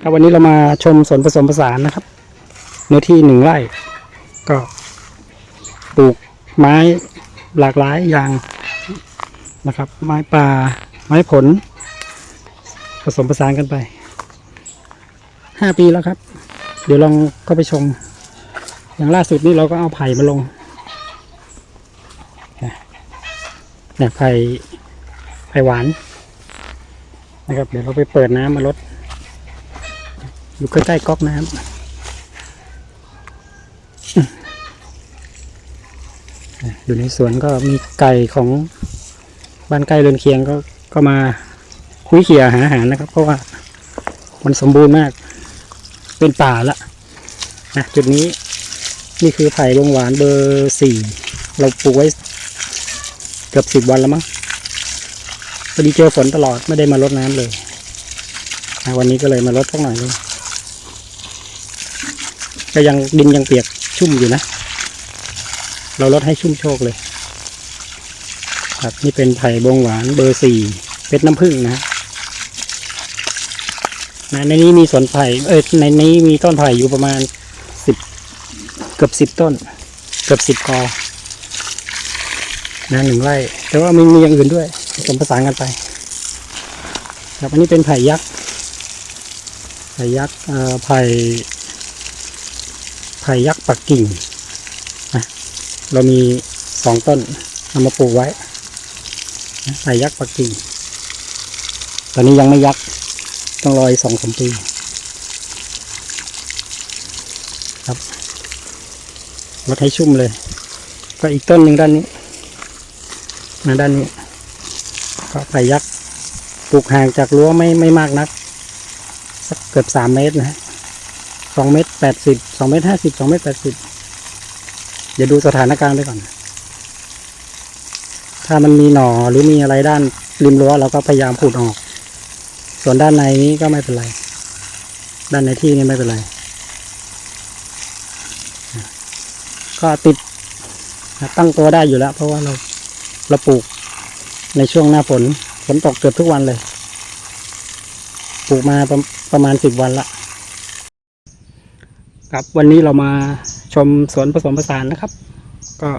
ครับวันนี้เรามาชมสวนผสมผสานนะครับ เนื้อที่หนึ่งไร่ ก็ปลูกไม้หลากหลายอย่างนะครับ ไม้ป่าไม้ผล ผสมผสานกันไปห้าปีแล้วครับ เดี๋ยวลองเข้าไปชม อย่างล่าสุดนี่เราก็เอาไผ่มาลงเนี่ยไผ่ไผ่หวานนะครับ เดี๋ยวเราไปเปิดน้ำมาลด อยู่ใกล้ๆก๊อกน้ำอยู่ในสวนก็มีไก่ของบ้านใกล้เรือนเคียงก็ก็มาคุยเขี่ยหาอาหารนะครับ เพราะว่ามันสมบูรณ์มาก เป็นป่าละนะจุดนี้นี่คือไผ่วงหวานเบอร์สี่เราปลูกไว้เกือบสิบวันแล้วมั้งพอดีเจอฝนตลอดไม่ได้มารดน้ำเลยนะวันนี้ก็เลยมารดสักหน่อยนึง ก็ยังดินยังเปียกชุ่มอยู่นะ เราลดให้ชุ่มโชคเลย ครับนี่เป็นไผ่บงหวานเบอร์สี่เพชรน้ำผึ้งนะนะในนี้มีสวนไผ่เอ้ยในนี้มีต้นไผ่อยู่ประมาณสิบเกือบสิบต้น เกือบสิบกอนะหนึ่งไร่ แต่ว่ามันมีอย่างอื่นด้วยผสมผสานกันไป ครับอันนี้เป็นไผ่ยักษ์ไผ่ยักษ์เออไผ่ ไผ่ยักษ์ปักกิ่งนะเรามีสองต้นนำมาปลูกไว้ไผ่ยักษ์ปักกิ่ง ตอนนี้ยังไม่ยักษ์ต้องรออีกสองสามปีครับรดให้ชุ่มเลย ก็อีกต้นหนึ่งด้านนี้นะด้านนี้ก็ไผ่ยักษ์ปลูกห่างจากรั้วไม่ไม่มากนักสักเกือบสามเมตรนะฮะ สองเมตรแปดสิบสองเมตรห้าสิบสองเมตรแปดสิบเดี๋ยวดูสถานการณ์ไปก่อน ถ้ามันมีหน่อหรือมีอะไรด้านริมรั้วเราก็พยายามขูดออก ส่วนด้านในนี้ก็ไม่เป็นไร ด้านในที่นี่ไม่เป็นไร ก็ติดตั้งตัวได้อยู่แล้ว เพราะว่าเราเราปลูกในช่วงหน้าฝนฝนตกเกือบทุกวันเลย ปลูกมาประประมาณสิบวันละ ครับวันนี้เรามาชมสวนผสมผสานนะครับ ก็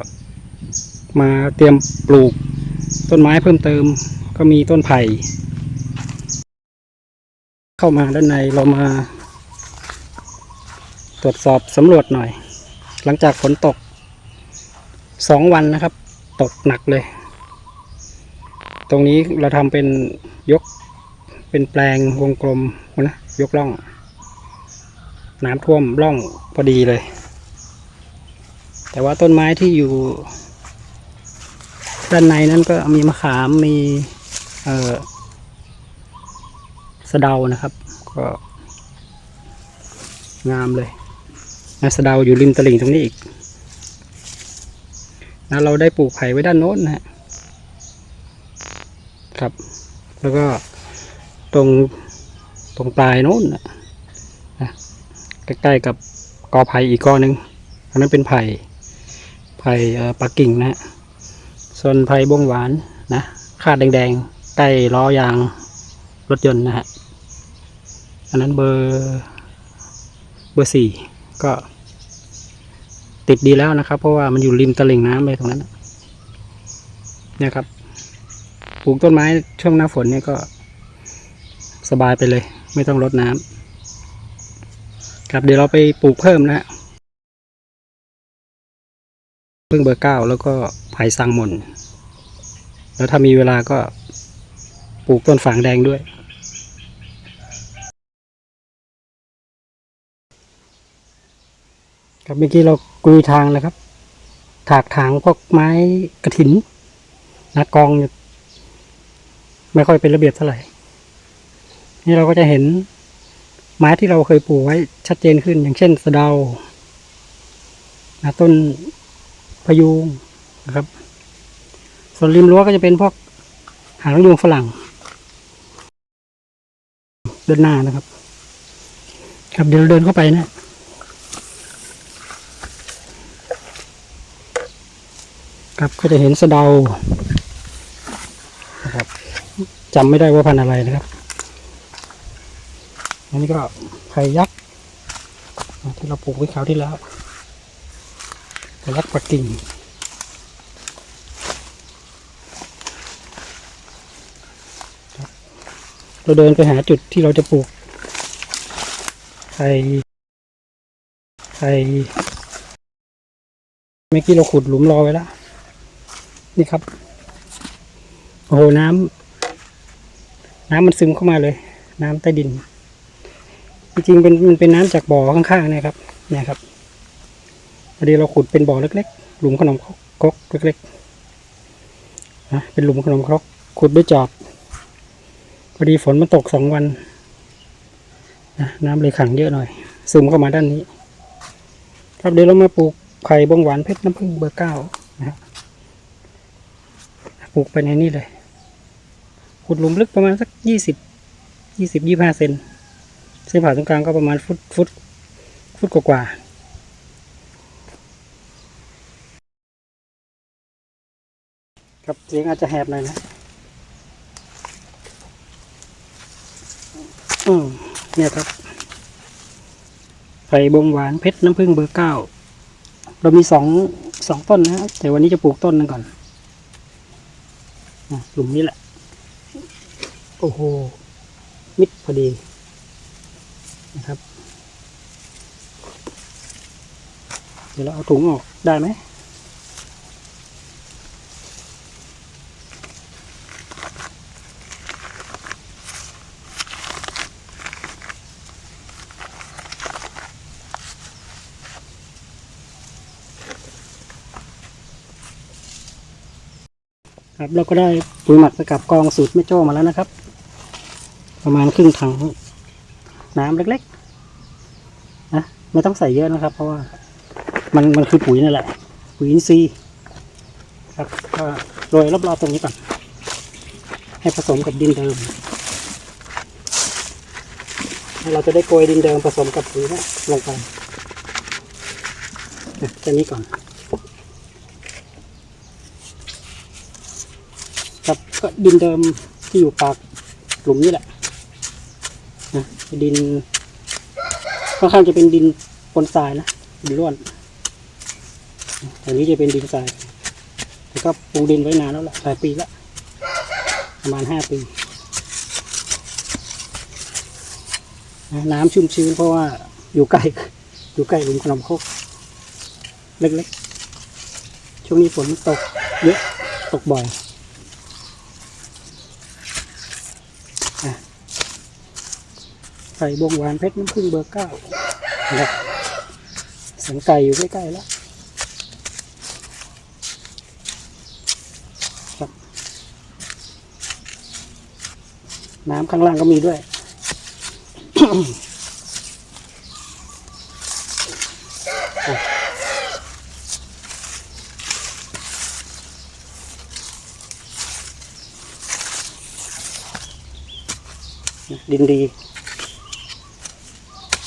มาเตรียมปลูกต้นไม้เพิ่มเติม ก็มีต้นไผ่ เข้ามาด้านในเรามา ตรวจสอบสำรวจหน่อย หลังจากฝนตกสองวันนะครับ ตกหนักเลย ตรงนี้เราทำเป็นยกเป็นแปลงวงกลมนะยกล่อง น้ำท่วมร่องพอดีเลย แต่ว่าต้นไม้ที่อยู่ ด้านในนั้นก็มีมะขามมีเออสะเดานะครับ ก็ งามเลยนะสะเดาอยู่ริมตลิ่งตรงนี้อีกนะเราได้ปลูกไผ่ไว้ด้านโน้นนะครับ แล้วก็ตรงตรงปลายโน้นนะ ใกล้ๆกับกอไผ่อีกกอหนึ่งอันนั้นเป็นไผ่ไผ่ปักกิ่งนะฮะส่วนไผ่บวงหวานนะคาดแดงๆ ใกล้ล้อยางรถยนต์นะฮะ อันนั้นเบอร์เบอร์สี่ก็ ติดดีแล้วนะครับ เพราะว่ามันอยู่ริมตลิ่งน้ำเลยตรงนั้นนะเนี่ยครับปลูกต้นไม้ช่วงหน้าฝนเนี่ยก็สบายไปเลย ไม่ต้องรดน้ำ ครับเดี๋ยวเราไปปลูกเพิ่มนะฮะพึ่งเบอร์เก้าแล้วก็ไผ่สังมน แล้วถ้ามีเวลาก็ปลูกต้นฝางแดงด้วย ครับเมื่อกี้เรากุยทางแล้วครับ ถากถางพวกไม้กระถินนะกอง ไม่ค่อยเป็นระเบียบเท่าไหร่ นี่เราก็จะเห็น ไม้ที่เราเคยปลูกไว้ชัดเจนขึ้น อย่างเช่นสะเดาต้นพยูงนะครับ ส่วนริมรั้วก็จะเป็นพวกหางดวงฝรั่งเดินหน้านะครับ ครับเดี๋ยวเดินเข้าไปนะ ครับก็จะเห็นสะเดานะครับจำไม่ได้ว่าพันอะไรนะครับ อันนี้ก็ไผ่ยักษ์ที่เราปลูกไว้คราวที่แล้วไผ่ยักษ์ปักกิ่งเราเดินไปหาจุดที่เราจะปลูกไผ่ไผ่เมื่อกี้เราขุดหลุมรอไว้แล้ว นี่ครับ โอ้โหน้ำน้ำมันซึมเข้ามาเลย น้ำใต้ดิน จริงๆเป็นมันเป็นน้ำจากบ่อข้างๆนะครับ เนี่ยครับพอดีเราขุดเป็นบ่อเล็กๆ หลุมขนมครกเล็กๆนะเป็นหลุมขนมครกขุดด้วยจอบพอดีฝนมันตกสองวันนะน้ำเลยขังเยอะหน่อย ซึมเข้ามาด้านนี้ ครับเดี๋ยวเรามาปลูกไผ่บงหวานเพชรน้ำผึ้งเบอร์เก้านะฮะปลูกไปในนี้เลย ขุดหลุมลึกประมาณสักยี่สิบยี่สิบยี่ห้าเซน เส้นผ่าตรงกลางก็ประมาณฟุตฟุตฟุตกว่าๆครับเสียงอาจจะแหบหน่อยนะอืมเนี่ยครับไผ่บงหวานเพชรน้ำผึ้งเบอร์เก้าเรามีสองสองต้นนะครับแต่วันนี้จะปลูกต้นหนึงก่อนอะหลุมนี้แหละ โอ้โห มิดพอดี นะครับ เดี๋ยวเราเอาถุงออกได้ไหมครับเราก็ได้ปุ๋ยหมักสกับกองสูตรแม่โจ้มาแล้วนะครับ ประมาณครึ่งถัง น้ำเล็กๆนะไม่ต้องใส่เยอะนะครับ เพราะว่ามันมันคือปุ๋ยนั่นแหละ ปุ๋ยอินทรีย์ครับก็โรยรอบๆตรงนี้ก่อน ให้ผสมกับดินเดิม เราจะได้โกยดินเดิมผสมกับปุ๋ยนะลงไปแค่นี้ก่อนครับก็ดินเดิมที่อยู่ปากหลุมนี่แหละ ดินค่อนข้างจะเป็นดินปนทรายนะดินร่วนแต่นี้จะเป็นดินทรายแต่ก็ปูดินไว้นานแล้วแหละหลายปีล้วประมาณห้าปีน้ำชุ่มชื้นเพราะว่าอยู่ใกล้อยู่ใกล้หลุมขนมคกเล็กๆ ช่วงนี้ฝนตกเยอะตกบ่อย ไก่บงหวานเพชรน้ำผึ้งเบอร์เก้านะสังไก่อยู่ใกล้ๆแล้วครับน้ำข้างล่างก็มีด้วย ดินดี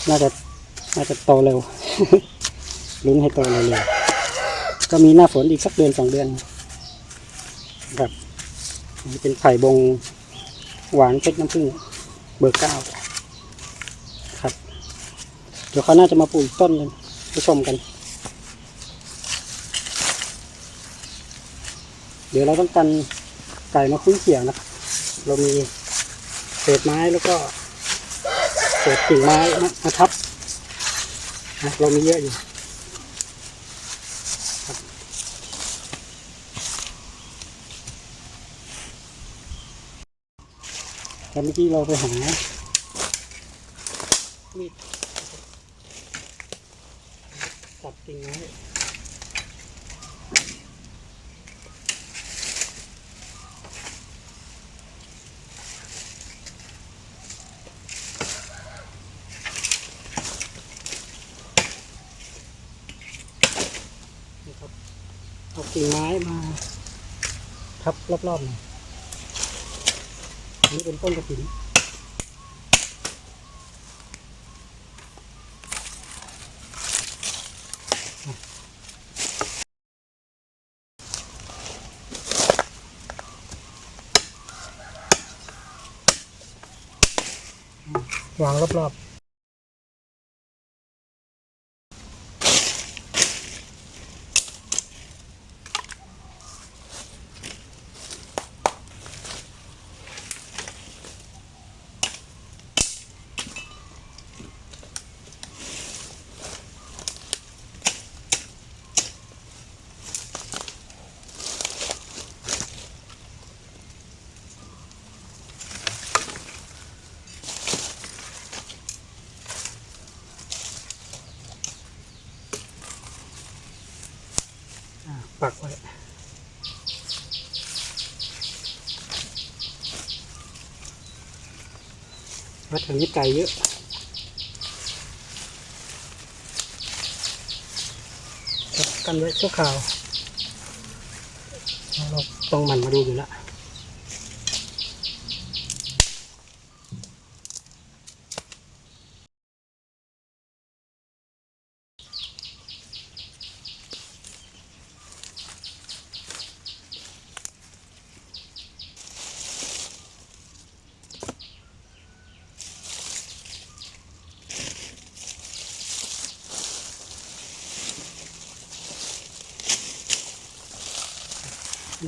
น่าจะน่าจะโตเร็วลุ้นให้โตเร็วๆก็มีหน้าฝนอีกสักเดือนสองเดือนครับนี่เป็นไผ่บงหวานเพชรน้ำผึ้งเบอร์เก้าครับ เดี๋ยวเขาน่าจะมาปลูกต้นหนึงไปชมกัน เดี๋ยวเราต้องกันไก่มาคุ้นเขี่ยนะครับ เรามีเศษไม้แล้วก็ ศษกิ่งไม้มามาทับนะเรามีเยอะอยู่แล้วเมื่อกี้เราไปหามีดตัดกิ่งไม้นะครับ เอากิ่งไม้มาทับรอบๆหน่อยนนี้เป็นต้นกระถิ่นวางรอบๆอ่า ปักไว้วัดแถวนี้ไก่เยอะกันไว้ชั่วคราวเราต้องหมันมาดูอยู่แล้ว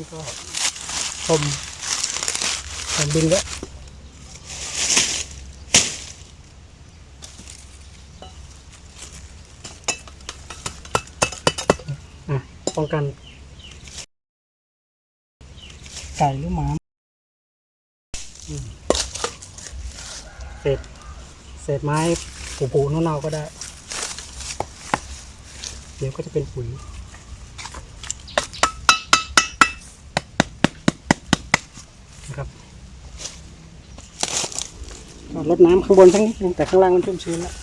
นี่ก็ต้มแผ่นดินไว้อะป้องกัน ไก่หรือหมาเศษเศษไม้ผุๆเน่าๆก็ได้ เดี๋ยวก็จะเป็นปุ๋ย นะครับก็ ลดน้ำข้างบนสักนิดนึงแต่ข้างล่างมันชุ่มชื้นแล้ว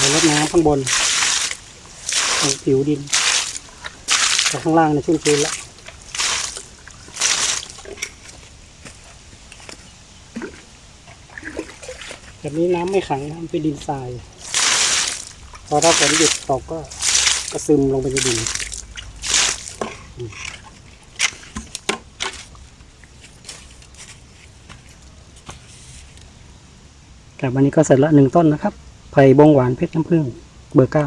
ราลดน้ำข้างบนตรงผิวดินแต่ข้างล่างเนี่ยชุ่มชื้นแล้วแบบนี้น้ำไม่ขังนะมันเป็นดินทราย พอถ้าฝนหยุดตกก็ ก็ซึมลงไปในดินอืมครับอันนี้ก็เสร็จละหนึ่งต้นนะครับไผ่บงหวานเพชรน้ำผึ้งเบอร์เก้า